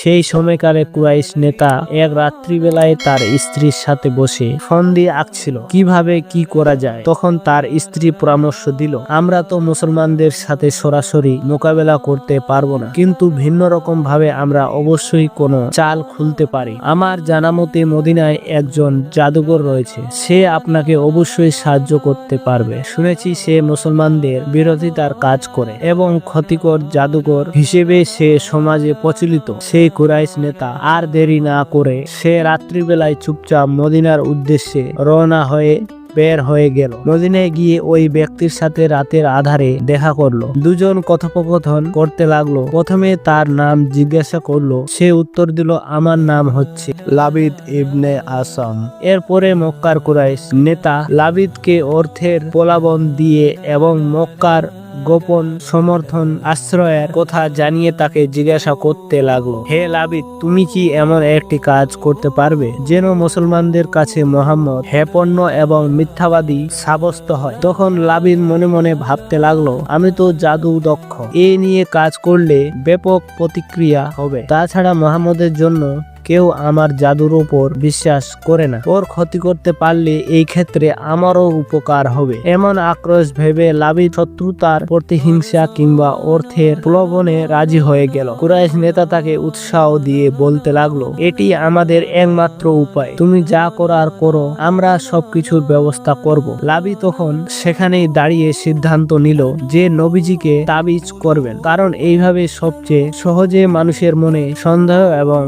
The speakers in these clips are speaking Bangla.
সেই সময়কালে কুরাইশ নেতা এক রাত্রিবেলায় তার স্ত্রীর সাথে বসে ফন্দি আঁকছিল, কীভাবে কি করা যায়। তখন তার স্ত্রী পরামর্শ দিল, আমরা তো মুসলমানদের সাথে সরাসরি মোকাবেলা করতে পারব না, কিন্তু ভিন্ন রকম ভাবে আমরা অবশ্যই কোনো চাল খুলতে পারি। আমার জানা মতে মদিনায় একজন জাদুঘর রয়েছে, সে আপনাকে অবশ্যই সাহায্য করতে পারবে। শুনেছি সে মুসলমানদের বিরোধিতার কাজ করে এবং ক্ষতিকর জাদুঘর হিসেবে সে সমাজে প্রচলিত। সেই কুরাইশ নেতা। আর দেরি না করে সে রাত্রিবেলায় চুপচাপ মদিনার উদ্দেশ্যে রওনা হয়ে বের হয়ে গেল। মদিনায় গিয়ে ওই ব্যক্তির সাথে রাতের আধারে দেখা করল। দুজন কথোপকথন করতে লাগল। প্রথমে তার নাম জিজ্ঞাসা করল। সে উত্তর দিল, আমার নাম হচ্ছে লাবিদ ইবনে আসাম। এরপরে মক্কার কুরাইশ নেতা লাবিদকে অর্থের পোলাবন দিয়ে এবং মক্কার গোপন সমর্থন আশ্রয়ের কথা জানিয়ে তাকে জিজ্ঞাসা করতে লাগল। হে লাবিদ, তুমি কি এমন একটি কাজ করতে পারবে যেন মুসলমানদের কাছে মোহাম্মদ হেপন্ন এবং মিথ্যাবাদী সাব্যস্ত হয়? তখন লাবিদ মনে মনে ভাবতে লাগল, আমি তো জাদু দক্ষ। এ নিয়ে কাজ করলে ব্যাপক প্রতিক্রিয়া হবে। তাছাড়া মোহাম্মদের জন্য কেউ আমার জাদুর উপর বিশ্বাস করে না। ওর ক্ষতি করতে পারলে এই ক্ষেত্রে আমারও উপকার হবে। এমন আক্রোশ ভেবে লাভি শত্রুতার প্রতিহিংসা কিংবা অর্থের প্রলোভনে রাজি হয়ে গেল। কুরাইশ নেতা তাকে উৎসাহ দিয়ে বলতে লাগল, এটি আমাদের একমাত্র উপায়। তুমি যা করার করো, আমরা সবকিছুর ব্যবস্থা করব। লাভি তখন সেখানেই দাঁড়িয়ে সিদ্ধান্ত নিল যে নবীজিকে তাবিজ করবেন। কারণ এইভাবে সবচেয়ে সহজে মানুষের মনে সন্দেহ এবং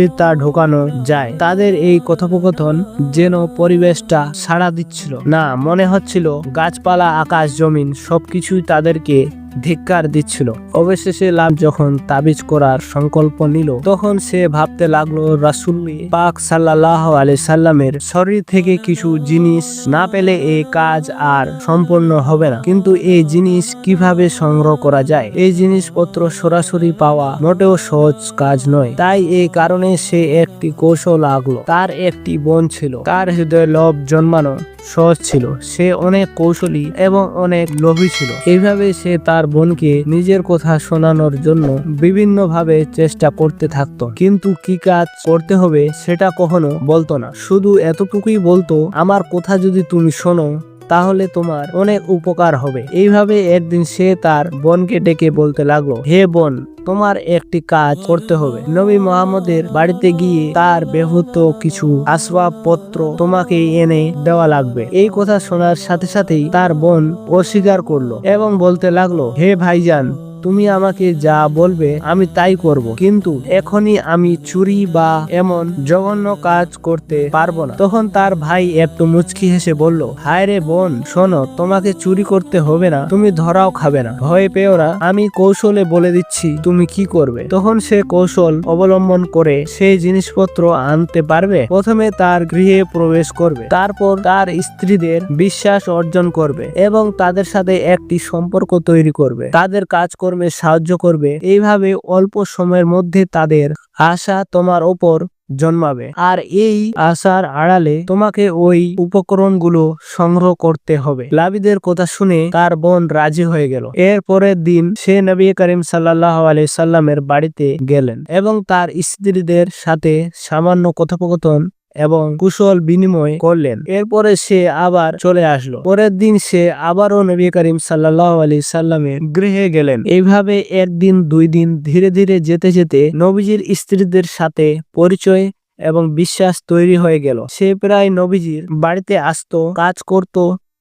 প্রশ্রয়তা ঢোকানো যায়, তাদের এই কথোপকথন যেন পরিবেশটা সাড়া দিচ্ছিল। না, মনে হচ্ছিল গাছপালা, আকাশ, জমিন, সবকিছুই তাদেরকে ধিক্কার দিচ্ছিল। অবশেষে লাভ যখন তাবিজ করার সংকল্প নিল, তখন সে ভাবতে লাগল রাসুল্লি পাক সাল্লাহ আলি সাল্লামের শরীর থেকে কিছু জিনিস না পেলে এই কাজ আর সম্পূর্ণ হবে না। কিন্তু এই জিনিস কীভাবে সংগ্রহ করা যায়? এই জিনিসপত্র সরাসরি পাওয়া মোটেও সহজ কাজ নয়। তাই এই কারণে সে একটি কৌশল লাগল তার একটি বোন ছিল। তার হৃদয়ে লোভ জন্মানো সহজ ছিল। সে অনেক কৌশলী এবং অনেক লোভী ছিল। এইভাবে সে তার বোনকে নিজের কথা শোনানোর জন্য বিভিন্নভাবে চেষ্টা করতে থাকত। কিন্তু কি কাজ করতে হবে সেটা কখনো বলতো না। শুধু এতটুকুই বলতো, আমার কথা যদি তুমি শোনো তাহলে তোমার অনেক উপকার হবে। এইভাবে একদিন সে তার বোনকে ডেকে বলতে লাগল, হে বোন, তোমার একটি কাজ করতে হবে। নবী মোহাম্মদের বাড়িতে গিয়ে তার ব্যবহৃত কিছু আসবাবপত্র তোমাকে এনে দেওয়া লাগবে। এই কথা শোনার সাথে সাথেই তার বোন অস্বীকার করল এবং বলতে লাগল, হে ভাইজান তুমি আমাকে যা বলবে আমি তাই করব। কিন্তু এখনই আমি চুরি বা এমন জঘন্য কাজ করতে পারব না। তখন তার ভাই একটু মুচকি হেসে বলল, হায় রে বোন, শোনো, তোমাকে চুরি করতে হবে না, তুমি ধরাও খাবে না। ভয় পেও না, আমি কৌশলে বলে দিচ্ছি তুমি কি করবে? তখন সে কৌশল অবলম্বন করে সেই জিনিসপত্র আনতে পারবে। প্রথমে তার গৃহে প্রবেশ করবে। তারপর তার স্ত্রীদের বিশ্বাস অর্জন করবে এবং তাদের সাথে একটি সম্পর্ক তৈরি করবে। তাদের কাজকর্মে সাহায্য করবে, এইভাবে অল্প সময়ের মধ্যে তাদের আশা তোমার ওপর জন্মাবে। আর এই আশার আড়ালে তোমাকে ওই উপকরণগুলো সংগ্রহ করতে হবে। লাবিদের কথা শুনে তার বোন রাজি হয়ে গেল। এর পরের দিন সে নবী করিম সাল্লাহ আলাই সাল্লামের বাড়িতে গেলেন এবং তার স্ত্রীদের সাথে সামান্য কথোপকথন এবং কুশল বিনিময় করলেন। এরপরে সে আবার চলে আসলো। পরের দিন সে আবারও নবী করিম সাল্লাহ আলি সাল্লামের গৃহে গেলেন। এইভাবে একদিন দুই দিন ধীরে ধীরে যেতে যেতে নবীজির স্ত্রীদের সাথে পরিচয় এবং বিশ্বাস তৈরি হয়ে গেল। সে প্রায় নবীজির বাড়িতে আসতো, কাজ করত,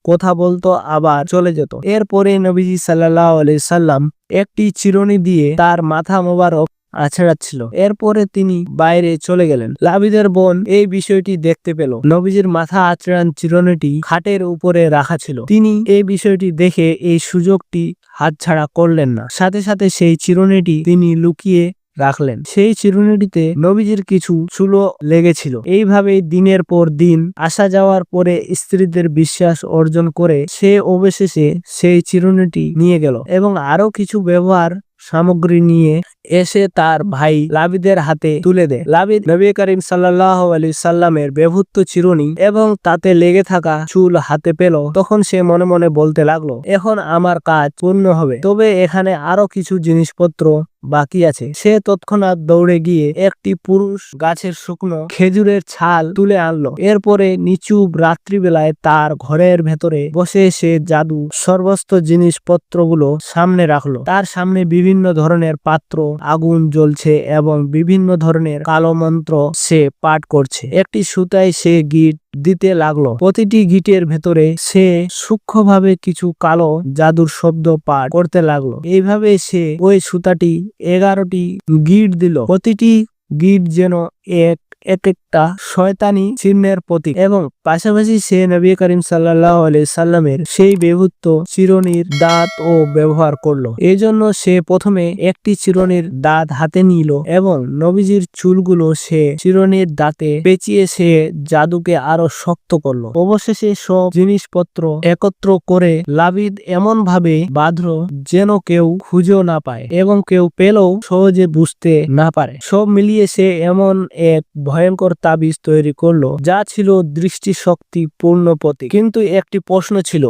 কথা বলতো, আবার চলে যেত। এরপরে নবীজি সাল্লাহ আলি সাল্লাম একটি চিরুনি দিয়ে তার মাথা মোবারক আছড়াচ্ছিল। এরপরে তিনি বাইরে চলে গেলেন। লাবিদের বোন এই বিষয়টি দেখতে পেল। নবীজির মাথা আচড়ান চিরুনিটি খাটের উপরে রাখা ছিল। তিনি এই বিষয়টি দেখে এই সুযোগটি হাতছাড়া করলেন না। সাথে সাথে সেই চিরুনিটি তিনি লুকিয়ে রাখলেন। সেই চিরুনিটিতে নবীজির কিছু চুলো লেগেছিল। এইভাবেই দিনের পর দিন, আসা যাওয়ার পরে স্ত্রীদের বিশ্বাস অর্জন করে সে অবশেষে সেই চিরুনিটি নিয়ে গেল এবং আরও কিছু ব্যবহার সামগ্রী নিয়ে এসে তার ভাই লাবিদের হাতে তুলে দেয়। লাবিদ নবী করিম সাল্লাহ আলী সাল্লামের বেভুত্ব চিরুনি এবং তাতে লেগে থাকা চুল হাতে পেল। তখন সে মনে মনে বলতে লাগল, এখন আমার কাজ পূর্ণ হবে। তবে এখানে আরও কিছু জিনিসপত্র বাকি আছে। সে তৎক্ষণাৎ দৌড়ে গিয়ে একটি পুরুষ গাছের শুকনো খেজুরের ছাল তুলে আনলো। এরপরে নিচু রাত্রিবেলায় তার ঘরের ভেতরে বসে সে জাদু সর্বস্ত জিনিসপত্রগুলো সামনে রাখল। তার সামনে বিভিন্ন ধরনের পাত্র আগুন জ্বলছে এবং বিভিন্ন ধরনের কালো মন্ত্র সে পাঠ করছে। একটি সুতায় সে গিট দিতে লাগল। প্রতিটি গিটের ভেতরে সে সূক্ষ্মভাবে কিছু কালো জাদুর শব্দ পাঠ করতে লাগল। এইভাবে সে ওই সুতাটি এগারোটি গিট দিল। প্রতিটি গিট যেন এক এক একটা শয়তানি চিহ্নের প্রতীক এবং পাশাপাশি সে নবী করিম সাল্লাহ সাল্লামের সেই বেভুত্ব চিরনির দাঁত ও ব্যবহার করল। এই জন্য সে প্রথমে একটি চিরনির দাঁত হাতে নিল এবং নবীজির চুলগুলো সে চিরনির দাঁতে পেঁচিয়ে সে জাদুকে আরও শক্ত করল। অবশেষে সব জিনিসপত্র একত্র করে লাবিদ এমন ভাবে বাঁধল যেন কেউ খুঁজেও না পায় এবং কেউ পেলেও সহজে বুঝতে না পারে। সব মিলিয়ে সে এমন এক ভয়ঙ্কর তাবিজ তৈরি করল, যা ছিল দৃষ্টিশক্তি পূর্ণ প্রতীক। কিন্তু একটি প্রশ্ন ছিল,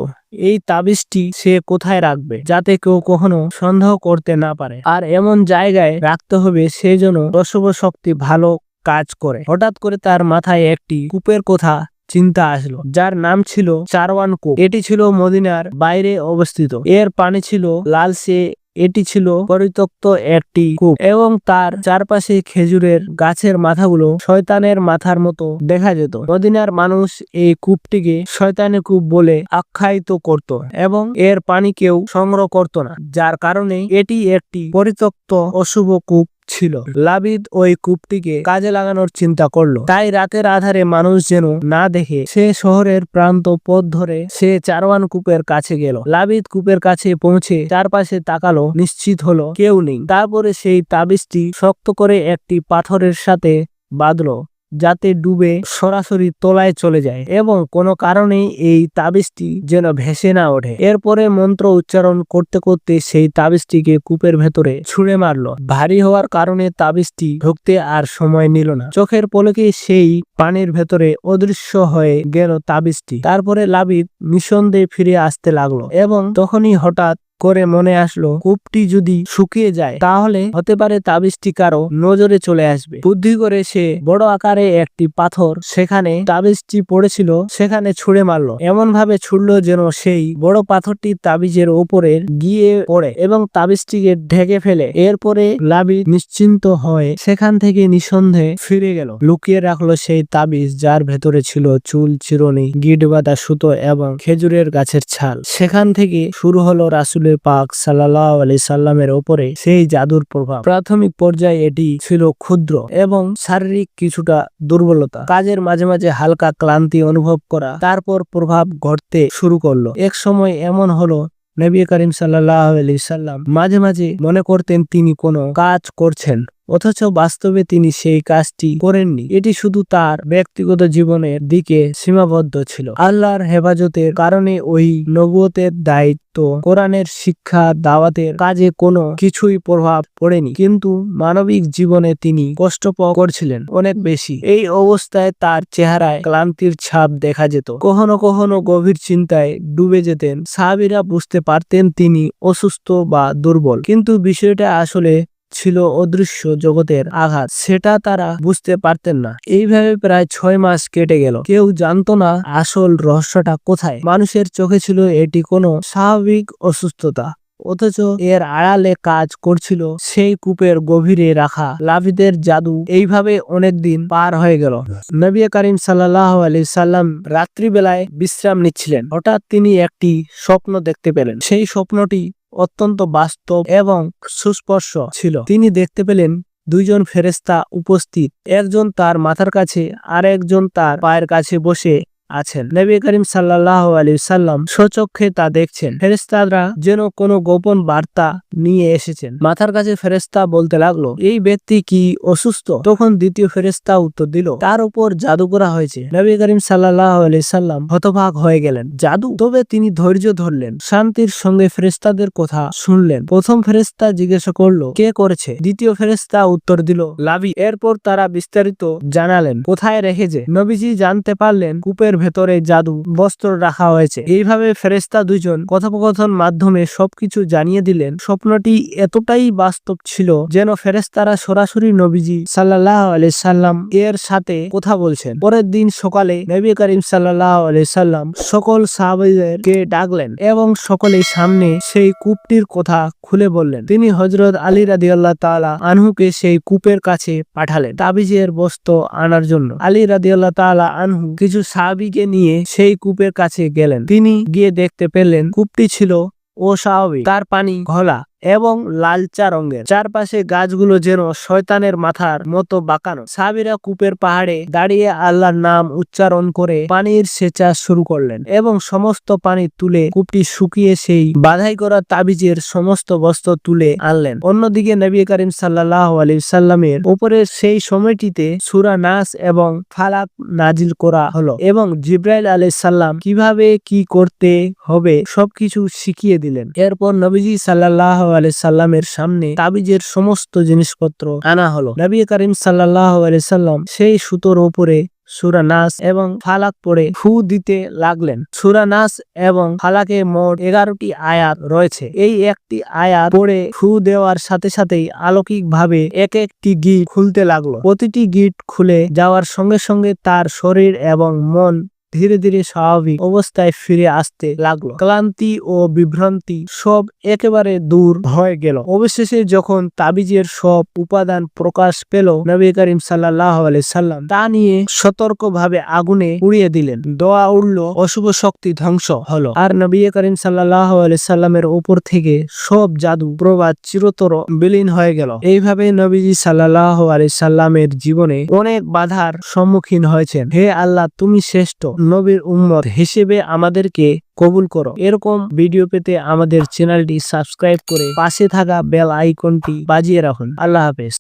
এই তাবিজটি সে কোথায় রাখবে, যাতে কেউ কখনো সন্দেহ করতে না পারে? আর এমন জায়গায় রাখতে হবে সে যেন রসব শক্তি ভালো কাজ করে। হঠাৎ করে তার মাথায় একটি কূপের কথা চিন্তা আসলো, যার নাম ছিল চারওয়ান কূপ। এটি ছিল মদিনার বাইরে অবস্থিত। এর পানি ছিল লালচে এটি ছিল পরিত্যক্ত একটি কূপ এবং তার চারপাশে খেজুরের গাছের মাথাগুলো শয়তানের মাথার মতো দেখা যেত। মদিনার মানুষ এই কূপটিকে শয়তানের কূপ বলে আখ্যায়িত করত এবং এর পানি কেউ সংগ্রহ করত না, যার কারণে এটি একটি পরিত্যক্ত অশুভ কূপ। ছিল। লাবিদ ওই কূপটিকে কাজে লাগানোর চিন্তা করল। তাই রাতের আধারে মানুষ যেন না দেখে সে শহরের প্রান্ত পথ ধরে সে চারওয়ান কূপের কাছে গেল। লাবিদ কূপের কাছে পৌঁছে চারপাশে তাকালো, নিশ্চিত হলো কেউ নেই। তারপরে সেই তাবিজটি শক্ত করে একটি পাথরের সাথে বাঁধলো। যাতে ডুবে সরাসরি তলায় চলে যায় এবং কোনো কারণেই এই তাবিজটি যেন ভেসে না ওঠে। এরপরে মন্ত্র উচ্চারণ করতে করতে সেই তাবিজটিকে কূপের ভেতরে ছুঁড়ে মারলো। ভারী হওয়ার কারণে তাবিজটি ঢুকতে আর সময় নিল না। চোখের পলকে সেই পানির ভেতরে অদৃশ্য হয়ে গেল তাবিজটি। তারপরে লাবিদ নিঃসন্দেহে ফিরে আসতে লাগল এবং তখনই হঠাৎ করে মনে আসলো, কূপটি যদি শুকিয়ে যায়, তাহলে হতে পারে তাবিজটি কারও নজরে চলে আসবে। বুদ্ধি করে সে বড় আকারে একটি পাথর সেখানে তাবিজটি পড়েছিল, সেখানে ছুঁড়ে মারলো। এমন ভাবে ছুড়লো যেন সেই বড় পাথরটি তাবিজের ওপরে গিয়ে পড়ে এবং তাবিজটিকে ঢেকে ফেলে। এরপরে লাবি নিশ্চিন্ত হয়ে সেখান থেকে নিঃসন্দেহে ফিরে গেল। লুকিয়ে রাখল সেই তাবিজ, যার ভেতরে ছিল চুল, চিরনি গিট বাঁধা সুতো এবং খেজুরের গাছের ছাল। সেখান থেকে শুরু হলো রাসুলের পাক সাল্লাহ আলি সাল্লামের ওপরে সেই জাদুর প্রভাব। প্রাথমিক পর্যায়ে এটি ছিল ক্ষুদ্র এবং শারীরিক কিছুটা দুর্বলতা। কাজের মাঝে মাঝে হালকা ক্লান্তি অনুভব করা, তারপর প্রভাব ঘটতে শুরু করল। এক সময় এমন হলো, নবী করিম সাল্লাহ আলি সাল্লাম মাঝে মাঝে মনে করতেন তিনি কোনো কাজ করছেন। অথচ বাস্তবে তিনি সেই কাজটি করেননি। এটি শুধু তার ব্যক্তিগত জীবনের দিকে সীমাবদ্ধ ছিল। আল্লাহর হেফাজতের কারণে ওই নবুয়তের দায়িত্ব, কোরআনের শিক্ষা, দাওয়াতের কাজে কোনো কিছুই প্রভাব পড়েনি। কিন্তু মানবিক জীবনে তিনি কষ্ট করছিলেন অনেক বেশি। এই অবস্থায় তার চেহারায় ক্লান্তির ছাপ দেখা যেত। কখনো কখনো গভীর চিন্তায় ডুবে যেতেন। সাহাবিরা বুঝতে পারতেন তিনি অসুস্থ বা দুর্বল। কিন্তু বিষয়টা আসলে ছিল অদৃশ্য জগতের আঘাত। সেটা তারা বুঝতে পারতেন না। এইভাবে প্রায় ছয় মাস কেটে গেল। কেউ জানতো না আসল রহস্যটা কোথায়। মানুষের চোখে ছিল এটি কোনো স্বাভাবিক অসুস্থতা। অথচ এর আড়ালে কাজ করছিল সেই কূপের গভীরে রাখা লাভিদের জাদু। এইভাবে অনেক দিন পার হয়ে গেল। নবী করিম সাল্লাহ আলি সাল্লাম রাত্রিবেলায় বিশ্রাম নিচ্ছিলেন। হঠাৎ তিনি একটি স্বপ্ন দেখতে পেলেন। সেই স্বপ্নটি অত্যন্ত বাস্তব এবং সুস্পর্শ ছিল। তিনি দেখতে পেলেন দুইজন ফেরেস্তা উপস্থিত। একজন তার মাথার কাছে আর একজন তার পায়ের কাছে বসে আছেন। নবী করিম সাল্লাহ আলী সাল্লাম সচক্ষে তা দেখছেন। ফেরেস্তারা যেন কোনো গোপন বার্তা নিয়ে এসেছেন। মাথার কাছে ফেরেস্তা বলতে লাগল, এই ব্যক্তি কি অসুস্থ? তখন দ্বিতীয় ফেরেস্তা উত্তর দিল, তার উপর জাদু করা হয়েছে। নবী করিম সাল্লাহ আলি সাল্লাম হতভাগ হয়ে গেলেন। জাদু? তবে তিনি ধৈর্য ধরলেন, শান্তির সঙ্গে ফেরেস্তাদের কথা শুনলেন। প্রথম ফেরেস্তা জিজ্ঞাসা করল, কে করেছে? দ্বিতীয় ফেরেস্তা উত্তর দিল লাভি এরপর তারা বিস্তারিত জানালেন, কোথায় রেখেছে? নবীজি জানতে পারলেন, কূপের ভেতরে জাদু বস্ত্র রাখা হয়েছে। এইভাবে ফেরেস্তা দুজন কথোপকথন মাধ্যমে সবকিছু জানিয়ে দিলেন। স্বপ্নটি এতটাই বাস্তব ছিল যেন ফেরেস্তারা সরাসরি নবীজি সাল্লাহ আলি সাল্লাম এর সাথে কথা বলছেন। পরের দিন সকালে নবী করিম সাল্লাহ আলি সাল্লাম সকল সাহাবিদেরকে ডাকলেন এবং সকলের সামনে সেই কূপটির কথা খুলে বললেন। তিনি হজরত আলী রাদি আল্লাহ তালা আনহুকে সেই কূপের কাছে পাঠালেন তাবিজের বস্ত্র আনার জন্য। আলী রাদি আল্লাহ তালা আনহু কিছু সাহাবিকে নিয়ে সেই কূপের কাছে গেলেন। তিনি গিয়ে দেখতে পেলেন কূপটি ছিল অস্বাভাবিক। তার পানি ঘোলা। এবং লালচা রঙের। চারপাশে গাছগুলো যেন শয়তানের মাথার মতো বাঁকানো। সাবিরা কূপের পাহাড়ে দাঁড়িয়ে আল্লাহর নাম উচ্চারণ করে পানির সেচা শুরু করলেন এবং সমস্ত পানি তুলে কূপটি শুকিয়ে সেই বাধাই করা তাবিজের সমস্ত বস্ত্র তুলে আনলেন। অন্যদিকে নবী করিম সাল্লাহ আলী সাল্লামের উপরের সেই সময়টিতে সুরা নাস এবং ফালাক নাজিল করা হলো এবং জিব্রাইল আলী সাল্লাম কীভাবে কি করতে হবে সবকিছু শিখিয়ে দিলেন। এরপর নবীজি সাল্লাহ আলি সাল্লামের সামনে তাবিজের সমস্ত জিনিসপত্র আনা হলো। নবী করিম সাল্লাহ আলি সাল্লাম সেই সুতোর ওপরে সুরা নাস এবং ফালাক পড়ে ফু দিতে লাগলেন। সুরা নাস এবং ফালাকে মোট এগারোটি আয়াত রয়েছে। এই একটি আয়াত পড়ে ফু দেওয়ার সাথে সাথেই আলৌকিক ভাবে এক একটি গিট খুলতে লাগল। প্রতিটি গিট খুলে যাওয়ার সঙ্গে সঙ্গে তার শরীর এবং মন ধীরে ধীরে স্বাভাবিক অবস্থায় ফিরে আসতে লাগল। ক্লান্তি ও বিভ্রান্তি সব একেবারে দূর হয়ে গেল। অবশেষে যখন তাবিজের সব উপাদান প্রকাশ পেল, নবী করিম সাল্লাহ সাল্লাম তা নিয়ে সতর্কভাবে আগুনে উড়িয়ে দিলেন। দোয়া উঠল, অশুভ শক্তি ধ্বংস হলো। আর নবী করিম সাল্লাহ সাল্লামের উপর থেকে সব জাদু প্রবাদ চিরতর বিলীন হয়ে গেল। এইভাবে নবীজি সাল্লাহ আলি সাল্লামের জীবনে অনেক বাধার সম্মুখীন হয়েছেন। হে আল্লাহ, তুমি শ্রেষ্ঠ। নবীর উম্মত হিসেবে আমাদেরকে কবুল করো। এরকম ভিডিও পেতে আমাদের চ্যানেলটি সাবস্ক্রাইব করে পাশে থাকা বেল আইকনটি বাজিয়ে রাখুন। আল্লাহ হাফেজ।